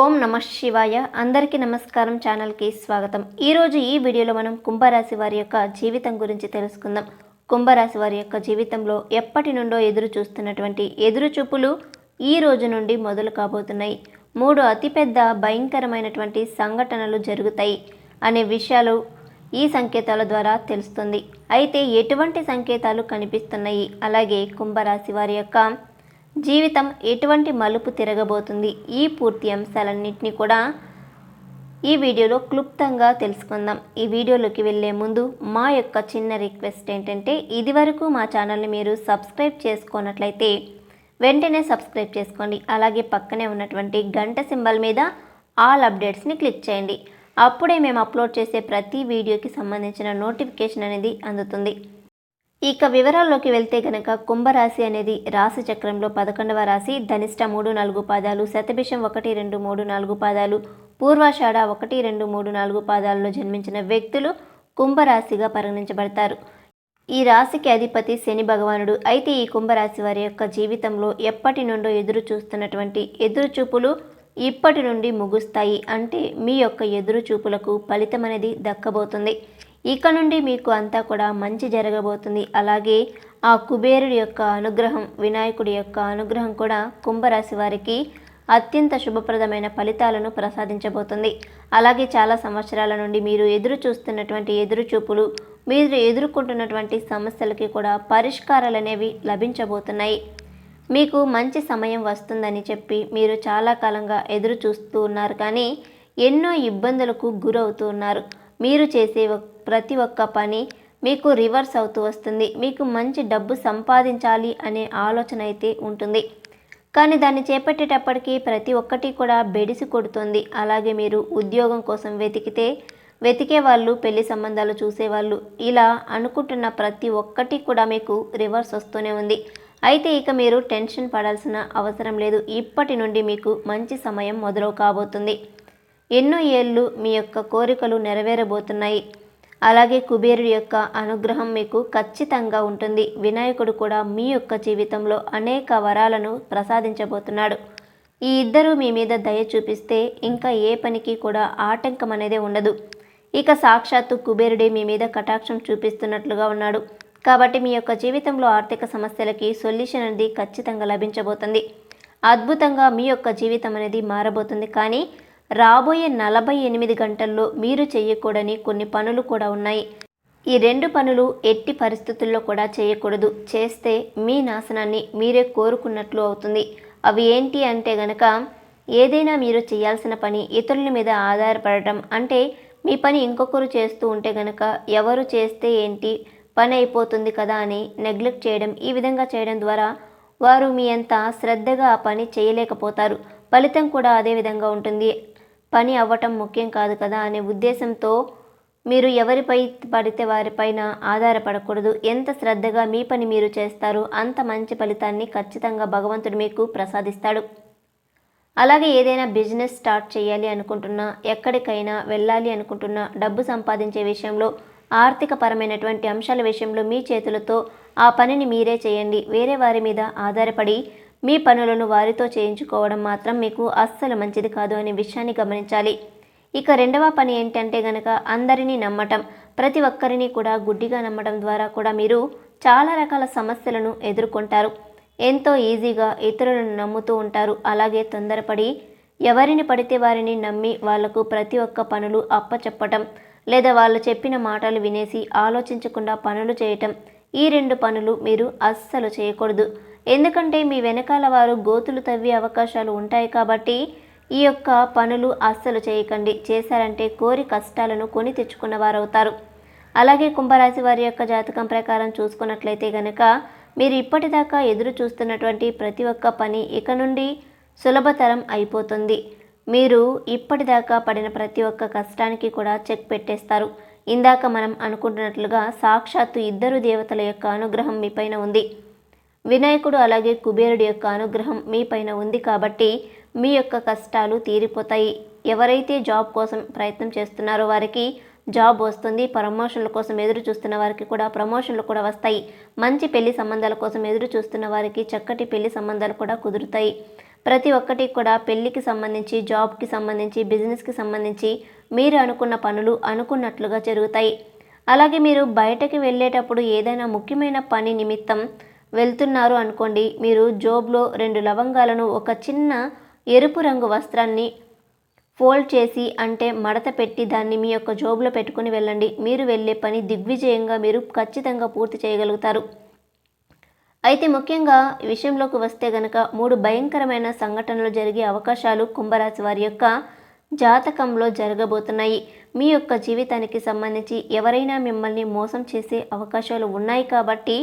ఓం నమ శివాయ. అందరికీ నమస్కారం ఛానల్కి స్వాగతం. ఈరోజు ఈ వీడియోలో మనం కుంభరాశి వారి యొక్క జీవితం గురించి తెలుసుకుందాం. కుంభరాశి వారి యొక్క జీవితంలో ఎప్పటి నుండో ఎదురు చూస్తున్నటువంటి ఎదురు చూపులు ఈ రోజు నుండి మొదలు కాబోతున్నాయి. మూడు అతిపెద్ద భయంకరమైనటువంటి సంఘటనలు జరుగుతాయి అనే విషయాలు ఈ సంకేతాల ద్వారా తెలుస్తుంది. అయితే ఎటువంటి సంకేతాలు కనిపిస్తున్నాయి? అలాగే కుంభరాశి వారి యొక్క జీవితం ఎటువంటి మలుపు తిరగబోతుంది? ఈ పూర్తి అంశాలన్నింటినీ కూడా ఈ వీడియోలో క్లుప్తంగా తెలుసుకుందాం. ఈ వీడియోలోకి వెళ్ళే ముందు మా యొక్క చిన్న రిక్వెస్ట్ ఏంటంటే ఇదివరకు మా ఛానల్ని మీరు సబ్స్క్రైబ్ చేసుకున్నట్లయితే వెంటనే సబ్స్క్రైబ్ చేసుకోండి. అలాగే పక్కనే ఉన్నటువంటి గంట సింబల్ మీద ఆల్ అప్డేట్స్ని క్లిక్ చేయండి. అప్పుడే మేము అప్లోడ్ చేసే ప్రతి వీడియోకి సంబంధించిన నోటిఫికేషన్ అనేది అందుతుంది. ఇక వివరాల్లోకి వెళ్తే గనక కుంభరాశి అనేది రాశి చక్రంలో పదకొండవ రాశి ధనిష్ట మూడు నాలుగు పాదాలు శతభిషం ఒకటి రెండు మూడు నాలుగు పాదాలు పూర్వాషాఢ ఒకటి రెండు మూడు నాలుగు పాదాలలో జన్మించిన వ్యక్తులు కుంభరాశిగా పరిగణించబడతారు. ఈ రాశికి అధిపతి శని భగవానుడు. అయితే ఈ కుంభరాశి వారి యొక్క జీవితంలో ఎప్పటి నుండో ఎదురు చూస్తున్నటువంటి ఎదురు చూపులు ఇప్పటి నుండి ముగుస్తాయి. అంటే మీ యొక్క ఎదురు చూపులకు ఫలితం అనేది దక్కబోతుంది. ఇక నుండి మీకు అంతా కూడా మంచి జరగబోతుంది. అలాగే ఆ కుబేరుడి యొక్క అనుగ్రహం వినాయకుడి యొక్క అనుగ్రహం కూడా కుంభరాశి వారికి అత్యంత శుభప్రదమైన ఫలితాలను ప్రసాదించబోతుంది. అలాగే చాలా సంవత్సరాల నుండి మీరు ఎదురు చూస్తున్నటువంటి ఎదురు చూపులు మీరు ఎదుర్కొంటున్నటువంటి సమస్యలకి కూడా పరిష్కారాలు అనేవి లభించబోతున్నాయి. మీకు మంచి సమయం వస్తుందని చెప్పి మీరు చాలా కాలంగా ఎదురు చూస్తూ ఉన్నారు కానీ ఎన్నో ఇబ్బందులకు గురవుతూ ఉన్నారు. మీరు చేసే ప్రతి ఒక్క పని మీకు రివర్స్ అవుతూ వస్తుంది. మీకు మంచి డబ్బు సంపాదించాలి అనే ఆలోచన అయితే ఉంటుంది. కానీ దాన్ని చేపట్టేటప్పటికీ ప్రతి ఒక్కటి కూడా బెడిసి కొడుతుంది. అలాగే మీరు ఉద్యోగం కోసం వెతికితే వెతికే వాళ్ళు పెళ్ళి సంబంధాలు చూసేవాళ్ళు ఇలా అనుకుంటున్న ప్రతి ఒక్కటి కూడా మీకు రివర్స్ వస్తూనే ఉంది. అయితే ఇక మీరు టెన్షన్ పడాల్సిన అవసరం లేదు. ఇప్పటి నుండి మీకు మంచి సమయం మొదలు కాబోతుంది. ఎన్నో ఏళ్ళు మీ యొక్క కోరికలు నెరవేరబోతున్నాయి. అలాగే కుబేరుడి యొక్క అనుగ్రహం మీకు ఖచ్చితంగా ఉంటుంది. వినాయకుడు కూడా మీ యొక్క జీవితంలో అనేక వరాలను ప్రసాదించబోతున్నాడు. ఈ ఇద్దరు మీ మీద దయ చూపిస్తే ఇంకా ఏ పనికి కూడా ఆటంకం అనేది ఉండదు. ఇక సాక్షాత్తు కుబేరుడే మీ మీద కటాక్షం చూపిస్తున్నట్లుగా ఉన్నాడు. కాబట్టి మీ యొక్క జీవితంలో ఆర్థిక సమస్యలకి సొల్యూషన్ అనేది ఖచ్చితంగా లభించబోతుంది. అద్భుతంగా మీ యొక్క జీవితం అనేది మారబోతుంది. కానీ రాబోయే నలభై ఎనిమిది గంటల్లో మీరు చేయకూడని కొన్ని పనులు కూడా ఉన్నాయి. ఈ రెండు పనులు ఎట్టి పరిస్థితుల్లో కూడా చేయకూడదు. చేస్తే మీ నాశనాన్ని మీరే కోరుకున్నట్లు అవుతుంది. అవి ఏంటి అంటే గనక ఏదైనా మీరు చేయాల్సిన పని ఇతరుల మీద ఆధారపడటం అంటే మీ పని ఇంకొకరు చేస్తూ ఉంటే గనక ఎవరు చేస్తే ఏంటి పని అయిపోతుంది కదా అని నెగ్లెక్ట్ చేయడం ఈ విధంగా చేయడం ద్వారా వారు మీ అంత శ్రద్ధగా ఆ పని చేయలేకపోతారు. ఫలితం కూడా అదే విధంగా ఉంటుంది. పని అవ్వటం ముఖ్యం కాదు కదా అనే ఉద్దేశంతో మీరు ఎవరిపై పడితే వారిపైన ఆధారపడకూడదు. ఎంత శ్రద్ధగా మీ పని మీరు చేస్తారో అంత మంచి ఫలితాన్ని ఖచ్చితంగా భగవంతుడు మీకు ప్రసాదిస్తాడు. అలాగే ఏదైనా బిజినెస్ స్టార్ట్ చేయాలి అనుకుంటున్నా ఎక్కడికైనా వెళ్ళాలి అనుకుంటున్నా డబ్బు సంపాదించే విషయంలో ఆర్థిక పరమైనటువంటి అంశాల విషయంలో మీ చేతులతో ఆ పనిని మీరే చేయండి. వేరే వారి మీద ఆధారపడి మీ పనులను వారితో చేయించుకోవడం మాత్రం మీకు అస్సలు మంచిది కాదు అనే విషయాన్ని గమనించాలి. ఇక రెండవ పని ఏంటంటే గనక అందరినీ నమ్మటం ప్రతి ఒక్కరిని కూడా గుడ్డిగా నమ్మడం ద్వారా కూడా మీరు చాలా రకాల సమస్యలను ఎదుర్కొంటారు. ఎంతో ఈజీగా ఇతరులను నమ్ముతూ ఉంటారు. అలాగే తొందరపడి ఎవరిని పడితే వారిని నమ్మి వాళ్ళకు ప్రతి ఒక్క పనులు అప్పచెప్పటం లేదా వాళ్ళు చెప్పిన మాటలు వినేసి ఆలోచించకుండా పనులు చేయటం ఈ రెండు పనులు మీరు అస్సలు చేయకూడదు. ఎందుకంటే మీ వెనకాల వారు గోతులు తవ్వే అవకాశాలు ఉంటాయి కాబట్టి ఈ యొక్క పనులు అస్సలు చేయకండి. చేశారంటే కోరి కష్టాలను కొని తెచ్చుకున్న వారవుతారు. అలాగే కుంభరాశి వారి యొక్క జాతకం ప్రకారం చూసుకున్నట్లయితే గనక మీరు ఇప్పటిదాకా ఎదురు చూస్తున్నటువంటి ప్రతి ఒక్క పని ఇక నుండి సులభతరం అయిపోతుంది. మీరు ఇప్పటిదాకా పడిన ప్రతి ఒక్క కష్టానికి కూడా చెక్ పెట్టేస్తారు. ఇందాక మనం అనుకుంటున్నట్లుగా సాక్షాత్తు ఇద్దరు దేవతల యొక్క అనుగ్రహం మీపైన ఉంది. వినాయకుడు అలాగే కుబేరుడి యొక్క అనుగ్రహం మీపైన ఉంది కాబట్టి మీ యొక్క కష్టాలు తీరిపోతాయి. ఎవరైతే జాబ్ కోసం ప్రయత్నం చేస్తున్నారో వారికి జాబ్ వస్తుంది. ప్రమోషన్ల కోసం ఎదురు చూస్తున్న వారికి కూడా ప్రమోషన్లు కూడా వస్తాయి. మంచి పెళ్ళి సంబంధాల కోసం ఎదురు చూస్తున్న వారికి చక్కటి పెళ్ళి సంబంధాలు కూడా కుదురుతాయి. ప్రతి ఒక్కటి కూడా పెళ్ళికి సంబంధించి జాబ్కి సంబంధించి బిజినెస్కి సంబంధించి మీరు అనుకున్న పనులు అనుకున్నట్లుగా జరుగుతాయి. అలాగే మీరు బయటకి వెళ్ళేటప్పుడు ఏదైనా ముఖ్యమైన పని నిమిత్తం వెళ్తున్నారు అనుకోండి మీరు జోబ్లో రెండు లవంగాలను ఒక చిన్న ఎరుపు రంగు వస్త్రాన్ని ఫోల్డ్ చేసి అంటే మడత పెట్టి దాన్ని మీ యొక్క జోబులో పెట్టుకుని వెళ్ళండి. మీరు వెళ్ళే పని దిగ్విజయంగా మీరు ఖచ్చితంగా పూర్తి చేయగలుగుతారు. అయితే ముఖ్యంగా ఈ విషయంలోకి వస్తే గనక మూడు భయంకరమైన సంఘటనలు జరిగే అవకాశాలు కుంభరాశి వారి యొక్క జాతకంలో జరగబోతున్నాయి. మీ యొక్క జీవితానికి సంబంధించి ఎవరైనా మిమ్మల్ని మోసం చేసే అవకాశాలు ఉన్నాయి కాబట్టి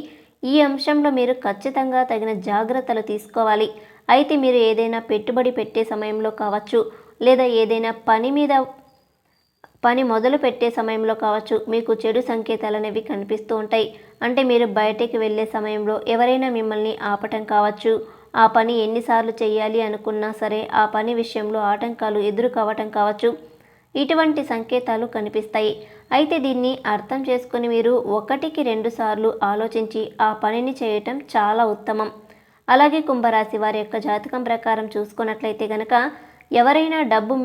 ఈ అంశంలో మీరు ఖచ్చితంగా తగిన జాగ్రత్తలు తీసుకోవాలి. అయితే మీరు ఏదైనా పెట్టుబడి పెట్టే సమయంలో కావచ్చు లేదా ఏదైనా పని మీద పని మొదలు పెట్టే సమయంలో కావచ్చు మీకు చెడు సంకేతాలు అనేవి కనిపిస్తూ ఉంటాయి. అంటే మీరు బయటికి వెళ్ళే సమయంలో ఎవరైనా మిమ్మల్ని ఆపటం కావచ్చు. ఆ పని ఎన్నిసార్లు చేయాలి అనుకున్నా సరే ఆ పని విషయంలో ఆటంకాలు ఎదురు కావటం కావచ్చు. ఇటువంటి సంకేతాలు కనిపిస్తాయి. అయితే దీన్ని అర్థం చేసుకుని మీరు ఒకటికి రెండు సార్లు ఆలోచించి ఆ పనిని చేయటం చాలా ఉత్తమం. అలాగే కుంభరాశి వారి యొక్క జాతకం ప్రకారం చూసుకున్నట్లయితే గనక ఎవరైనా డబ్బు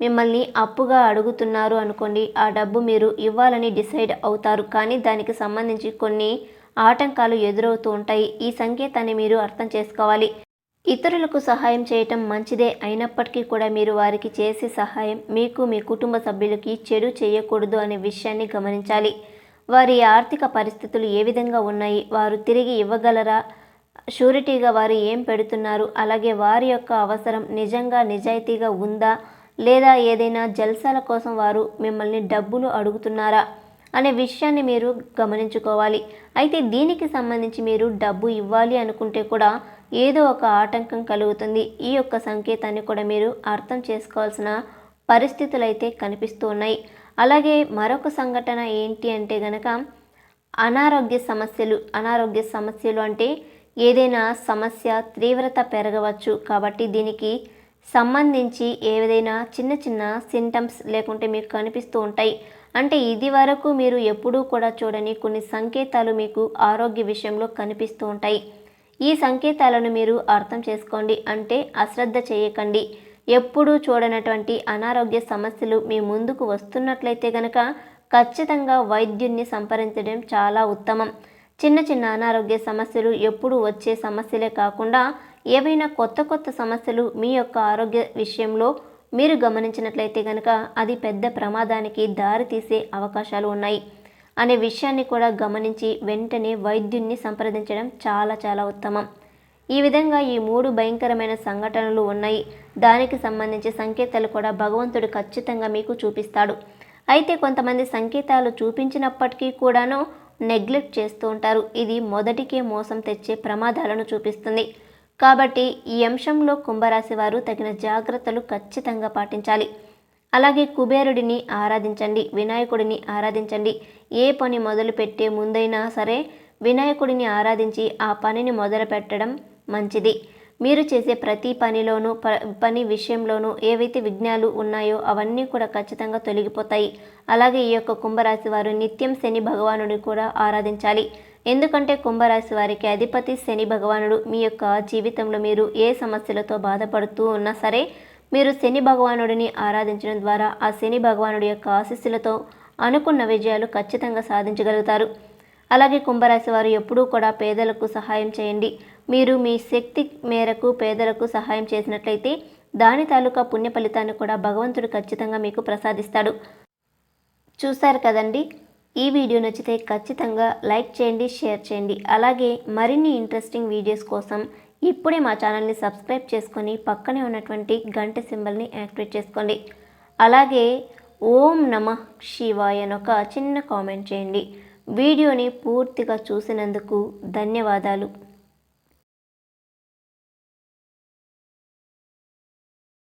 మిమ్మల్ని అప్పుగా అడుగుతున్నారు అనుకోండి ఆ డబ్బు మీరు ఇవ్వాలని డిసైడ్ అవుతారు. కానీ దానికి సంబంధించి కొన్ని ఆటంకాలు ఎదురవుతూ ఉంటాయి. ఈ సంకేతాన్ని మీరు అర్థం చేసుకోవాలి. ఇతరులకు సహాయం చేయటం మంచిదే అయినప్పటికీ కూడా మీరు వారికి చేసే సహాయం మీకు మీ కుటుంబ సభ్యులకి చెడు చేయకూడదు అనే విషయాన్ని గమనించాలి. వారి ఆర్థిక పరిస్థితులు ఏ విధంగా ఉన్నాయి? వారు తిరిగి ఇవ్వగలరా? షూరిటీగా వారు ఏం పెడుతున్నారు? అలాగే వారి యొక్క అవసరం నిజంగా నిజాయితీగా ఉందా? లేదా ఏదైనా జల్సాల కోసం వారు మిమ్మల్ని డబ్బులు అడుగుతున్నారా? అనే విషయాన్ని మీరు గమనించుకోవాలి. అయితే దీనికి సంబంధించి మీరు డబ్బు ఇవ్వాలి అనుకుంటే కూడా ఏదో ఒక ఆటంకం కలుగుతుంది. ఈ యొక్క సంకేతాన్ని కూడా మీరు అర్థం చేసుకోవాల్సిన పరిస్థితులు అయితే కనిపిస్తూ ఉన్నాయి. అలాగే మరొక సంఘటన ఏంటి అంటే గనక అనారోగ్య సమస్యలు అనారోగ్య సమస్యలు అంటే ఏదైనా సమస్య తీవ్రత పెరగవచ్చు. కాబట్టి దీనికి సంబంధించి ఏదైనా చిన్న చిన్న సింటమ్స్ లేకుంటే మీకు కనిపిస్తూ ఉంటాయి. అంటే ఇది వరకు మీరు ఎప్పుడూ కూడా చూడని కొన్ని సంకేతాలు మీకు ఆరోగ్య విషయంలో కనిపిస్తూ ఉంటాయి. ఈ సంకేతాలను మీరు అర్థం చేసుకోండి అంటే అశ్రద్ధ చేయకండి. ఎప్పుడూ చూడనటువంటి అనారోగ్య సమస్యలు మీ ముందుకు వస్తున్నట్లయితే గనక ఖచ్చితంగా వైద్యున్ని సంప్రదించడం చాలా ఉత్తమం. చిన్న చిన్న అనారోగ్య సమస్యలు ఎప్పుడు వచ్చే సమస్యలే కాకుండా ఏవైనా కొత్త కొత్త సమస్యలు మీ యొక్క ఆరోగ్య విషయంలో మీరు గమనించినట్లయితే కనుక అది పెద్ద ప్రమాదానికి దారితీసే అవకాశాలు ఉన్నాయి. అనే విషయాన్ని కూడా గమనించి వెంటనే వైద్యున్ని సంప్రదించడం చాలా చాలా ఉత్తమం. ఈ విధంగా ఈ మూడు భయంకరమైన సంఘటనలు ఉన్నాయి. దానికి సంబంధించి సంకేతాలు కూడా భగవంతుడు ఖచ్చితంగా మీకు చూపిస్తాడు. అయితే కొంతమంది సంకేతాలు చూపించినప్పటికీ కూడాను నెగ్లెక్ట్ చేస్తూ ఉంటారు. ఇది మొదటికే మోసం తెచ్చే ప్రమాదాలను చూపిస్తుంది. కాబట్టి ఈ అంశంలో కుంభరాశి వారు తగిన జాగ్రత్తలు ఖచ్చితంగా పాటించాలి. అలాగే కుబేరుడిని ఆరాధించండి వినాయకుడిని ఆరాధించండి. ఏ పని మొదలు పెట్టే ముందైనా సరే వినాయకుడిని ఆరాధించి ఆ పనిని మొదలు పెట్టడం మంచిది. మీరు చేసే ప్రతి పనిలోనూ ప పని విషయంలోనూ ఏవైతే విఘ్నాలు ఉన్నాయో అవన్నీ కూడా ఖచ్చితంగా తొలగిపోతాయి. అలాగే ఈ యొక్క కుంభరాశి వారు నిత్యం శని భగవానుడిని కూడా ఆరాధించాలి. ఎందుకంటే కుంభరాశి వారికి అధిపతి శని భగవానుడు మీ యొక్క జీవితంలో మీరు ఏ సమస్యలతో బాధపడుతూ ఉన్నా సరే మీరు శని భగవానుడిని ఆరాధించడం ద్వారా ఆ శని భగవానుడి యొక్క ఆశీస్సులతో అనుకున్న విజయాలు ఖచ్చితంగా సాధించగలుగుతారు. అలాగే కుంభరాశి వారు ఎప్పుడూ కూడా పేదలకు సహాయం చేయండి. మీరు మీ శక్తి మేరకు పేదలకు సహాయం చేసినట్లయితే దాని తాలూకా పుణ్య ఫలితాన్ని కూడా భగవంతుడు ఖచ్చితంగా మీకు ప్రసాదిస్తాడు. చూశారు కదండి? ఈ వీడియో నచ్చితే ఖచ్చితంగా లైక్ చేయండి షేర్ చేయండి. అలాగే మరిన్ని ఇంట్రెస్టింగ్ వీడియోస్ కోసం ఇప్పుడే మా ఛానల్ని సబ్స్క్రైబ్ చేసుకొని పక్కనే ఉన్నటువంటి గంట సింబల్ని యాక్టివేట్ చేసుకోండి. అలాగే ఓం నమ శివాయ అని ఒక చిన్న కామెంట్ చేయండి. వీడియోని పూర్తిగా చూసినందుకు ధన్యవాదాలు.